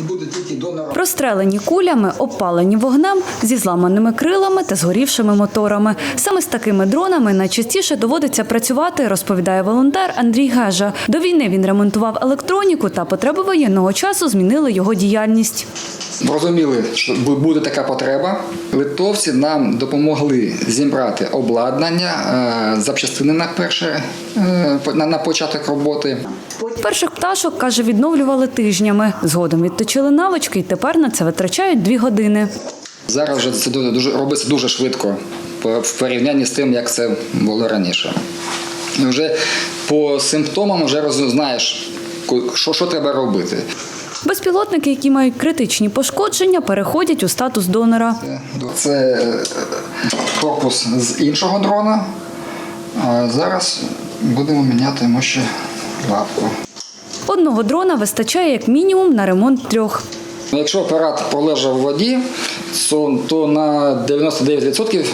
і буде тільки донором. Прострелені кулями, обпалені вогнем, зі зламаними крилами та згорівшими моторами. Саме з такими дронами найчастіше доводиться працювати, розповідає волонтер Андрій Гежа. До війни він ремонтував електроніку та потреби воєнного часу змінили його діяльність. Розуміли, що буде така потреба. Литовці нам допомогли зібрати обладнання, е, запчастини на перше е, на, початок роботи. Перших пташок, каже, відновлювали тижнями. Згодом відточили навички і тепер на це витрачають дві години. Зараз вже це дуже робиться дуже швидко в порівнянні з тим, як це було раніше. Вже по симптомам вже знаєш, що, що треба робити. Безпілотники, які мають критичні пошкодження, переходять у статус донора. Це е, корпус з іншого дрона. А зараз будемо міняти йому ще лапку. Одного дрона вистачає як мінімум на ремонт трьох. Якщо апарат пролежав в воді, то на 99%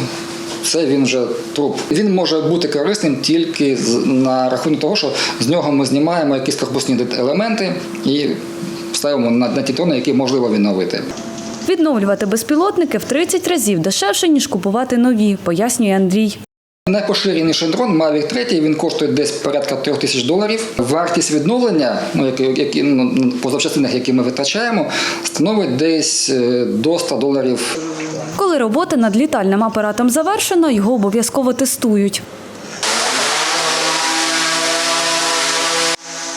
це він вже труп. Він може бути корисним тільки на рахунок того, що з нього ми знімаємо якісь корпусні елементи і ставимо на, на ті тони, які можливо відновити. Відновлювати безпілотники в 30 разів дешевше, ніж купувати нові, пояснює Андрій. Найпоширеніший дрон Mavic 3, він коштує десь порядка 3 тисяч доларів. Вартість відновлення, ну, які, які, ну, по запчастинах, які ми витрачаємо, становить десь е, до 100 доларів Коли робота над літальним апаратом завершено, його обов'язково тестують.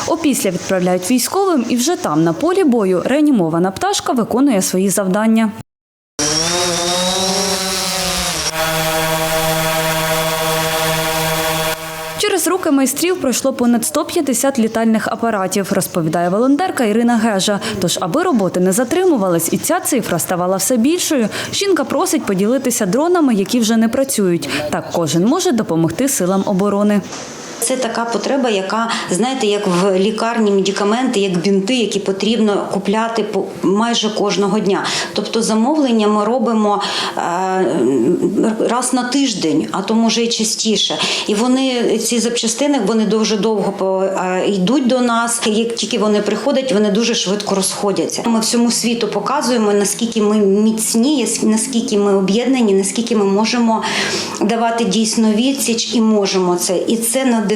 Опісля відправляють військовим, і вже там, на полі бою, реанімована пташка виконує свої завдання. Через руки майстрів пройшло понад 150 літальних апаратів, розповідає волонтерка Ірина Гежа. Тож, аби роботи не затримувались і ця цифра ставала все більшою, жінка просить поділитися дронами, які вже не працюють. Так кожен може допомогти силам оборони. Це така потреба, яка знаєте, як в лікарні медикаменти, як бінти, які потрібно купляти майже кожного дня. Тобто замовлення ми робимо е, раз на тиждень, а то може і частіше. І вони ці запчастини вони дуже довго по- е, йдуть до нас. Як тільки вони приходять, вони дуже швидко розходяться. Ми всьому світу показуємо наскільки ми міцні, наскільки ми об'єднані, наскільки ми можемо давати дійсно відсіч і можемо це. І це